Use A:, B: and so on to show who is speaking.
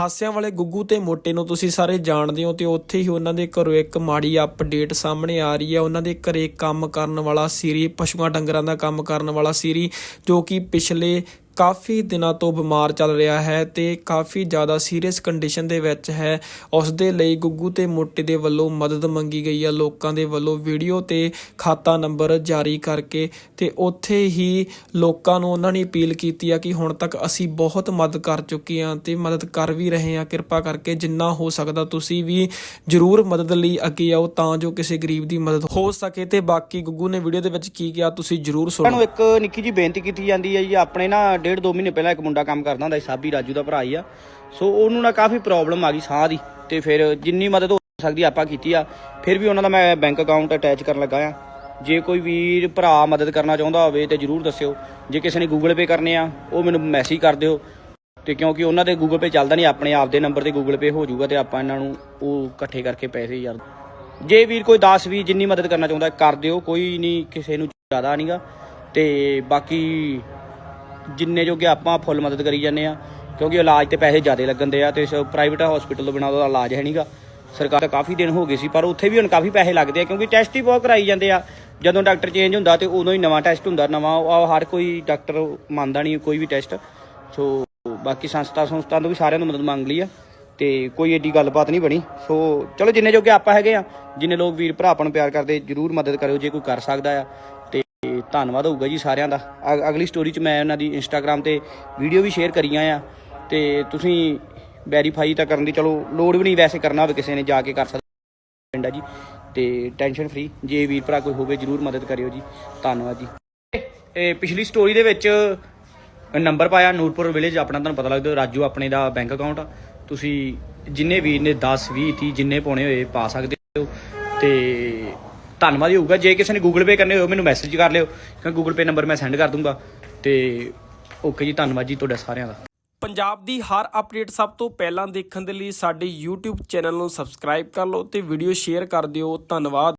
A: ਹਾਸਿਆਂ ਵਾਲੇ ਗੁੱਗੂ ਤੇ ਮੋਟੇ ਨੂੰ ਤੁਸੀਂ ਸਾਰੇ ਜਾਣਦੇ ਹੋ ਤੇ ਉੱਥੇ ਹੀ ਉਹਨਾਂ ਦੇ ਘਰੋਂ ਇੱਕ ਮਾੜੀ ਅਪਡੇਟ ਸਾਹਮਣੇ ਆ ਰਹੀ ਹੈ। ਉਹਨਾਂ ਦੇ ਘਰੇ ਕੰਮ ਕਰਨ ਵਾਲਾ ਸੀਰੀ ਪਸ਼ੂਆਂ ਡੰਗਰਾਂ ਦਾ ਕੰਮ ਕਰਨ ਵਾਲਾ ਸੀਰੀ ਜੋ ਕਿ ਪਿਛਲੇ ਕਾਫੀ ਦਿਨਾਂ ਤੋਂ ਬਿਮਾਰ ਚੱਲ ਰਿਹਾ ਹੈ ਤੇ ਕਾਫੀ ਜ਼ਿਆਦਾ ਸੀਰੀਅਸ ਕੰਡੀਸ਼ਨ ਦੇ ਵਿੱਚ ਹੈ। ਉਸ ਦੇ ਲਈ ਗੁੱਗੂ ਤੇ ਮੋਟੇ ਦੇ ਵੱਲੋਂ ਮਦਦ ਮੰਗੀ ਗਈ ਹੈ। ਲੋਕਾਂ ਦੇ ਵੱਲੋਂ ਵੀਡੀਓ ਤੇ ਖਾਤਾ ਨੰਬਰ ਜਾਰੀ ਕਰਕੇ ਤੇ ਉੱਥੇ ਹੀ ਲੋਕਾਂ ਨੂੰ ਉਹਨਾਂ ਨੇ ਅਪੀਲ ਕੀਤੀ ਆ ਕਿ ਹੁਣ ਤੱਕ ਅਸੀਂ ਬਹੁਤ ਮਦਦ ਕਰ ਚੁੱਕੇ ਹਾਂ ਤੇ ਮਦਦ ਕਰ ਵੀ ਰਹੇ ਹਾਂ। ਕਿਰਪਾ ਕਰਕੇ ਜਿੰਨਾ ਹੋ ਸਕਦਾ ਤੁਸੀਂ ਵੀ ਜਰੂਰ ਮਦਦ ਲਈ ਅੱਗੇ ਆਓ ਤਾਂ ਜੋ ਕਿਸੇ ਗਰੀਬ ਦੀ ਮਦਦ ਹੋ ਸਕੇ ਤੇ ਬਾਕੀ ਗੁੱਗੂ ਨੇ ਵੀਡੀਓ ਦੇ ਵਿੱਚ ਕੀ ਕਿਹਾ ਤੁਸੀਂ ਜਰੂਰ ਸੁਣੋ।
B: ਤੁਹਾਨੂੰ ਇੱਕ ਨਿੱਕੀ ਜੀ ਬੇਨਤੀ ਕੀਤੀ ਜਾਂਦੀ ਹੈ ਜੀ, ਆਪਣੇ ਨਾ ਡੇਢ ਦੋ ਮਹੀਨੇ ਪਹਿਲਾਂ ਇੱਕ ਮੁੰਡਾ ਕੰਮ ਕਰਦਾ ਹੁੰਦਾ ਸੀ, ਸਾਬੀ ਰਾਜੂ ਦਾ ਭਰਾ ਹੀ ਆ। ਸੋ ਉਹਨੂੰ ਨਾ ਕਾਫੀ ਪ੍ਰੋਬਲਮ ਆ ਗਈ ਸਾਹ ਦੀ ਤੇ ਫਿਰ ਜਿੰਨੀ ਮਦਦ ਹੋ ਸਕਦੀ ਆਪਾਂ ਕੀਤੀ ਆ, ਫਿਰ ਵੀ ਉਹਨਾਂ ਦਾ ਮੈਂ ਬੈਂਕ ਅਕਾਊਂਟ ਅਟੈਚ ਕਰਨ ਲੱਗਾ ਆ। ਜੇ ਕੋਈ ਵੀਰ, ਭਰਾ ਮਦਦ ਕਰਨਾ ਚਾਹੁੰਦਾ ਹੋਵੇ ਤੇ ਜਰੂਰ ਦੱਸਿਓ। ਜੇ ਕਿਸੇ ਨੇ ਗੂਗਲ ਪੇ ਕਰਨੇ ਆ, ਉਹ ਮੈਨੂੰ ਮੈਸੇਜ ਕਰ ਦਿਓ। ਤੇ ਕਿਉਂਕਿ ਉਹਨਾਂ ਦੇ ਗੂਗਲ ਪੇ ਚੱਲਦਾ ਨਹੀਂ, ਆਪਣੇ ਆਪ ਦੇ ਨੰਬਰ ਤੇ ਗੂਗਲ ਪੇ ਹੋ ਜਾਊਗਾ ਤੇ ਆਪਾਂ ਇਹਨਾਂ ਨੂੰ ਉਹ ਇਕੱਠੇ ਕਰਕੇ ਪੈਸੇ ਯਾਰ। ਜੇ ਵੀਰ ਕੋਈ 10 ਵੀ ਜਿੰਨੀ ਮਦਦ ਕਰਨਾ ਚਾਹੁੰਦਾ, ਕਰ ਦਿਓ। ਕੋਈ ਨਹੀਂ, ਕਿਸੇ ਨੂੰ ਜ਼ਿਆਦਾ ਨਹੀਂਗਾ ਤੇ ਬਾਕੀ ਜਿੰਨੇ ਜੋਗੇ ਆਪਾਂ ਫੁੱਲ ਮਦਦ ਕਰੀ ਜਾਂਦੇ ਆ ਕਿਉਂਕਿ ਇਲਾਜ ਤੇ ਪੈਸੇ ਜ਼ਿਆਦਾ ਲੱਗਣ ਦੇ ਆ ਤੇ ਪ੍ਰਾਈਵੇਟ ਹਸਪੀਟਲ ਤੋਂ ਬਿਨਾਂ ਉਹਦਾ ਇਲਾਜ ਹੈ ਨਹੀਂਗਾ। ਸਰਕਾਰ ਤਾਂ ਕਾਫੀ ਦਿਨ ਹੋ ਗਏ ਸੀ, ਪਰ ਉੱਥੇ ਵੀ ਹੁਣ ਕਾਫੀ ਪੈਸੇ ਲੱਗਦੇ ਆ, ਕਿਉਂਕਿ ਟੈਸਟ ਹੀ ਬਹੁਤ ਕਰਾਈ ਜਾਂਦੇ ਆ। ਜਦੋਂ ਡਾਕਟਰ ਚੇਂਜ ਹੁੰਦਾ ਤੇ ਉਦੋਂ ਹੀ ਨਵਾਂ ਟੈਸਟ ਹੁੰਦਾ, ਨਵਾਂ ਉਹ ਹਰ ਕੋਈ ਡਾਕਟਰ ਮੰਨਦਾ ਨਹੀਂ ਕੋਈ ਵੀ ਟੈਸਟ ਸੋ ਬਾਕੀ ਸੰਸਥਾ ਸੰਸਥਾ ਤੋਂ ਵੀ ਸਾਰਿਆਂ ਨੂੰ ਮਦਦ ਮੰਗ ਲਈ ਆ, ਤੇ ਕੋਈ ਏਡੀ ਗੱਲਬਾਤ ਨਹੀਂ ਬਣੀ। ਸੋ ਚਲੋ ਜਿੰਨੇ ਜੋਗੇ ਆਪਾਂ ਹੈਗੇ ਆ, ਜਿੰਨੇ ਲੋਕ ਵੀਰ ਭਰਾ ਆਪਾਂ ਨੂੰ ਪਿਆਰ ਕਰਦੇ, ਜਰੂਰ ਮਦਦ ਕਰਿਓ, ਜੇ ਕੋਈ ਕਰ ਸਕਦਾ ਆ। ਧੰਨਵਾਦ ਹੋਊਗਾ ਜੀ ਸਾਰਿਆਂ ਦਾ। ਅਗ- ਅਗਲੀ ਸਟੋਰੀ 'ਚ ਮੈਂ ਉਹਨਾਂ ਦੀ ਇੰਸਟਾਗ੍ਰam ਤੇ ਵੀਡੀਓ ਵੀ ਸ਼ੇਅਰ ਕਰੀਆਂ ਆ ਤੇ ਤੁਸੀਂ ਵੈਰੀਫਾਈ ਤਾਂ ਕਰਨ ਦੀ, ਚਲੋ ਲੋੜ ਵੀ ਨਹੀਂ ਵੈਸੇ ਕਰਨਾ ਹੋਵੇ ਕਿਸੇ ਨੇ ਜਾ ਕੇ ਕਰ ਸਕਦਾ। ਪਿੰਡ ਆ ਜੀ, ਤੇ ਟੈਨਸ਼ਨ ਫ੍ਰੀ ਜੇ ਵੀਰ ਭਰਾ ਕੋਈ ਹੋਵੇ ਜਰੂਰ ਮਦਦ ਕਰਿਓ ਜੀ। ਧੰਨਵਾਦ ਜੀ। ਇਹ ਪਿਛਲੀ ਸਟੋਰੀ ਦੇ ਵਿੱਚ ਨੰਬਰ ਪਾਇਆ ਨੂਰਪੁਰ ਵਿਲੇਜ ਆਪਣਾ ਤੁਹਾਨੂੰ ਪਤਾ ਲੱਗਦਾ ਰਾਜੂ ਆਪਣੇ ਦਾ ਬੈਂਕ ਅਕਾਊਂਟ ਆ। ਤੁਸੀਂ ਜਿੰਨੇ ਵੀਰ ਨੇ 10 20 30 ਜਿੰਨੇ ਪਾਉਣੇ ਹੋਏ ਪਾ ਸਕਦੇ ਹੋ। ਤੇ ਧੰਨਵਾਦ ਹੀ ਹੋਊਗਾ। ਜੇ ਕਿਸੇ ਨੇ ਗੂਗਲ ਪੇ ਕਰਨੇ ਹੋਏ, ਮੈਨੂੰ ਮੈਸੇਜ ਕਰ ਲਿਓ। ਕਿਉਂਕਿ ਗੂਗਲ ਪੇ ਨੰਬਰ ਮੈਂ ਸੈਂਡ ਕਰ ਦੂੰਗਾ। ਤੇ ਓਕੇ ਜੀ, ਧੰਨਵਾਦ ਜੀ ਤੁਹਾਡਾ ਸਾਰਿਆਂ ਦਾ।
A: ਪੰਜਾਬ ਦੀ ਹਰ ਅਪਡੇਟ ਸਭ ਤੋਂ ਪਹਿਲਾਂ ਦੇਖਣ ਦੇ ਲਈ ਸਾਡੇ YouTube ਚੈਨਲ ਨੂੰ ਸਬਸਕ੍ਰਾਈਬ ਕਰ ਲਓ ਤੇ ਵੀਡੀਓ ਸ਼ੇਅਰ ਕਰ ਦਿਓ। ਧੰਨਵਾਦ।